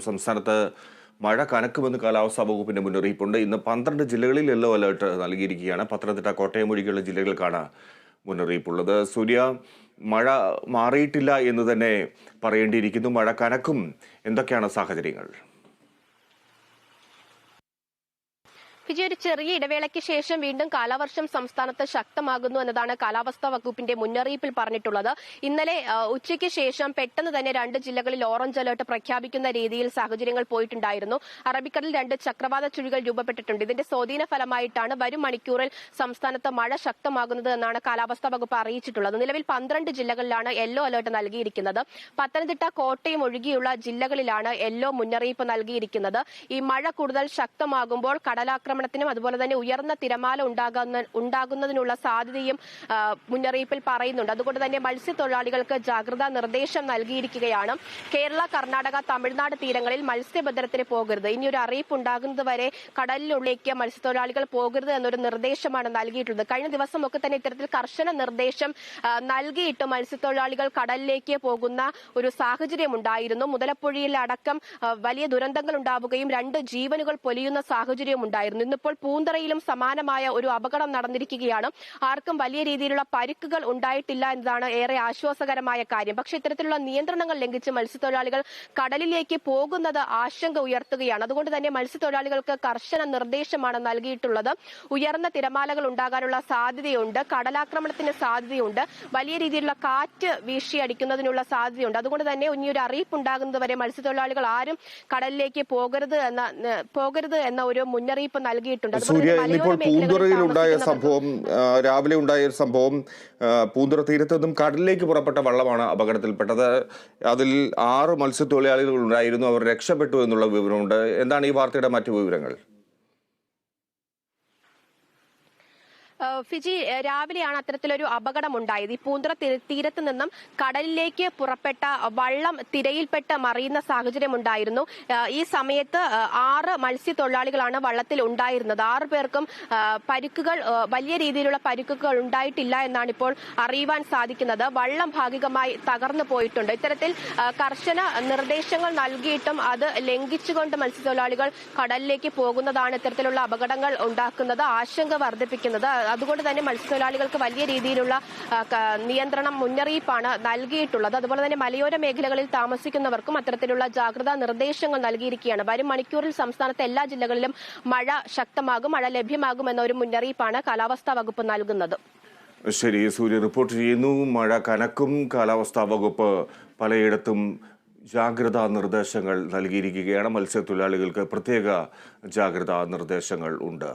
സംസ്ഥാനത്ത് മഴ കനക്കുമെന്ന് കാലാവസ്ഥാ വകുപ്പിന്റെ മുന്നറിയിപ്പുണ്ട്. ഇന്ന് പന്ത്രണ്ട് ജില്ലകളിൽ യെല്ലോ അലേർട്ട് നൽകിയിരിക്കുകയാണ്. പത്തനംതിട്ട കോട്ടയം ഒഴികെയുള്ള ജില്ലകൾക്കാണ് മുന്നറിയിപ്പുള്ളത്. സൂര്യ മഴ മാറിയിട്ടില്ല എന്ന് തന്നെ പറയേണ്ടിയിരിക്കുന്നു. മഴ കനക്കും. എന്തൊക്കെയാണ് സാഹചര്യങ്ങൾ? വിജയ് ഒരു ചെറിയ ഇടവേളയ്ക്ക് ശേഷം വീണ്ടും കാലവർഷം സംസ്ഥാനത്ത് ശക്തമാകുന്നു എന്നതാണ് കാലാവസ്ഥാ വകുപ്പിന്റെ മുന്നറിയിപ്പിൽ പറഞ്ഞിട്ടുള്ളത്. ഇന്നലെ ഉച്ചയ്ക്ക് ശേഷം പെട്ടെന്ന് തന്നെ രണ്ട് ജില്ലകളിൽ ഓറഞ്ച് അലേർട്ട് പ്രഖ്യാപിക്കുന്ന രീതിയിൽ സാഹചര്യങ്ങൾ പോയിട്ടുണ്ടായിരുന്നു. അറബിക്കടലിൽ രണ്ട് ചക്രവാത ചുഴികൾ രൂപപ്പെട്ടിട്ടുണ്ട്. ഇതിന്റെ സ്വാധീന ഫലമായിട്ടാണ് വരും മണിക്കൂറിൽ സംസ്ഥാനത്ത് മഴ ശക്തമാകുന്നത് എന്നാണ് കാലാവസ്ഥാ വകുപ്പ് അറിയിച്ചിട്ടുള്ളത്. നിലവിൽ പന്ത്രണ്ട് ജില്ലകളിലാണ് യെല്ലോ അലേർട്ട് നൽകിയിരിക്കുന്നത്. പത്തനംതിട്ട കോട്ടയം ഒഴികെയുള്ള ജില്ലകളിലാണ് യെല്ലോ മുന്നറിയിപ്പ് നൽകിയിരിക്കുന്നത്. ഈ മഴ കൂടുതൽ ശക്തമാകുമ്പോൾ കടലാക്രമണത്തിനും അതുപോലെ തന്നെ ഉയർന്ന തിരമാല ഉണ്ടാകുന്ന ഉണ്ടാകുന്നതിനുള്ള സാധ്യതയും മുന്നറിയിപ്പിൽ പറയുന്നുണ്ട്. അതുകൊണ്ട് തന്നെ മത്സ്യത്തൊഴിലാളികൾക്ക് ജാഗ്രതാ നിർദ്ദേശം നൽകിയിരിക്കുകയാണ്. കേരള കർണാടക തമിഴ്നാട് തീരങ്ങളിൽ മത്സ്യബന്ധനത്തിന് പോകരുത്. ഇനി ഒരു അറിയിപ്പ് ഉണ്ടാകുന്നതുവരെ വരെ കടലിനുള്ളിലേക്ക് മത്സ്യത്തൊഴിലാളികൾ പോകരുത് എന്നൊരു നിർദ്ദേശമാണ് നൽകിയിട്ടുള്ളത്. കഴിഞ്ഞ ദിവസമൊക്കെ തന്നെ ഇത്തരത്തിൽ കർശന നിർദ്ദേശം നൽകിയിട്ട് മത്സ്യത്തൊഴിലാളികൾ കടലിലേക്ക് പോകുന്ന ഒരു സാഹചര്യം ഉണ്ടായിരുന്നു. മുതലപ്പുഴയിൽ അടക്കം വലിയ ദുരന്തങ്ങൾ ഉണ്ടാവുകയും രണ്ട് ജീവനുകൾ പൊലിയുന്ന സാഹചര്യം ഉണ്ടായിരുന്നു. ഇന്നിപ്പോൾ പൂന്തറയിലും സമാനമായ ഒരു അപകടം നടന്നിരിക്കുകയാണ്. ആർക്കും വലിയ രീതിയിലുള്ള പരിക്കുകൾ ഉണ്ടായിട്ടില്ല എന്നതാണ് ഏറെ ആശ്വാസകരമായ കാര്യം. പക്ഷേ ഇത്തരത്തിലുള്ള നിയന്ത്രണങ്ങൾ ലംഘിച്ച് മത്സ്യത്തൊഴിലാളികൾ കടലിലേക്ക് പോകുന്നത് ആശങ്ക ഉയർത്തുകയാണ്. അതുകൊണ്ട് തന്നെ മത്സ്യത്തൊഴിലാളികൾക്ക് കർശന നിർദ്ദേശമാണ് നൽകിയിട്ടുള്ളത്. ഉയർന്ന തിരമാലകൾ ഉണ്ടാകാനുള്ള സാധ്യതയുണ്ട്. കടലാക്രമണത്തിന് സാധ്യതയുണ്ട്. വലിയ രീതിയിലുള്ള കാറ്റ് വീശിയടിക്കുന്നതിനുള്ള സാധ്യതയുണ്ട്. അതുകൊണ്ട് തന്നെ ഇനി ഒരു അറിയിപ്പ് ഉണ്ടാകുന്നതുവരെ മത്സ്യത്തൊഴിലാളികൾ ആരും കടലിലേക്ക് പോകരുത് എന്ന പോകരുത് എന്ന ഒരു മുന്നറിയിപ്പ് നൽകിയിട്ടുണ്ട്. സൂര്യ ഇന്നിപ്പോൾ പൂന്തുറയിൽ ഉണ്ടായ സംഭവം രാവിലെ ഉണ്ടായ ഒരു സംഭവം പൂന്തുറ തീരത്ത് നിന്നും കടലിലേക്ക് പുറപ്പെട്ട വള്ളമാണ് അപകടത്തിൽപ്പെട്ടത്. അതിൽ ആറ് മത്സ്യത്തൊഴിലാളികൾ ഉണ്ടായിരുന്നു. അവർ രക്ഷപ്പെട്ടു എന്നുള്ള വിവരമുണ്ട്. എന്താണ് ഈ വാർത്തയുടെ മറ്റു വിവരങ്ങൾ? ഫിജി രാവിലെയാണ് അത്തരത്തിലൊരു അപകടം ഉണ്ടായത് ഈ പൂന്തുറ തീരത്ത് നിന്നും കടലിലേക്ക് പുറപ്പെട്ട വള്ളം തിരയിൽപ്പെട്ട് മറിയുന്ന സാഹചര്യം ഉണ്ടായിരുന്നു ഈ സമയത്ത് ആറ് മത്സ്യത്തൊഴിലാളികളാണ് വള്ളത്തിൽ ഉണ്ടായിരുന്നത്. ആറ് പേർക്കും പരിക്കുകൾ വലിയ രീതിയിലുള്ള പരിക്കുകൾ ഉണ്ടായിട്ടില്ല എന്നാണ് ഇപ്പോൾ അറിയുവാൻ സാധിക്കുന്നത്. വള്ളം ഭാഗികമായി തകർന്നു പോയിട്ടുണ്ട്. ഇത്തരത്തിൽ കർശന നിർദ്ദേശങ്ങൾ നൽകിയിട്ടും അത് ലംഘിച്ചുകൊണ്ട് മത്സ്യത്തൊഴിലാളികൾ കടലിലേക്ക് പോകുന്നതാണ് ഇത്തരത്തിലുള്ള അപകടങ്ങൾ ഉണ്ടാക്കുന്നത് ആശങ്ക വർദ്ധിപ്പിക്കുന്നത്. അതുകൊണ്ട് തന്നെ മത്സ്യത്തൊഴിലാളികൾക്ക് വലിയ രീതിയിലുള്ള നിയന്ത്രണം മുന്നറിയിപ്പാണ് നൽകിയിട്ടുള്ളത്. അതുപോലെ തന്നെ മലയോര മേഖലകളിൽ താമസിക്കുന്നവർക്കും അത്തരത്തിലുള്ള ജാഗ്രതാ നിർദ്ദേശങ്ങൾ നൽകിയിരിക്കുകയാണ്. വരും മണിക്കൂറിൽ സംസ്ഥാനത്തെ എല്ലാ ജില്ലകളിലും മഴ ശക്തമാകും മഴ ലഭ്യമാകും എന്ന ഒരു മുന്നറിയിപ്പാണ് കാലാവസ്ഥാ വകുപ്പ് നൽകുന്നത്. ശരി സൂര്യ റിപ്പോർട്ട് ചെയ്യുന്നു. മഴ കനക്കും കാലാവസ്ഥാ വകുപ്പ് പലയിടത്തും ജാഗ്രതാ നിർദ്ദേശങ്ങൾ നൽകിയിരിക്കുകയാണ്. മത്സ്യത്തൊഴിലാളികൾക്ക് പ്രത്യേക ജാഗ്രതാ നിർദ്ദേശങ്ങൾ ഉണ്ട്.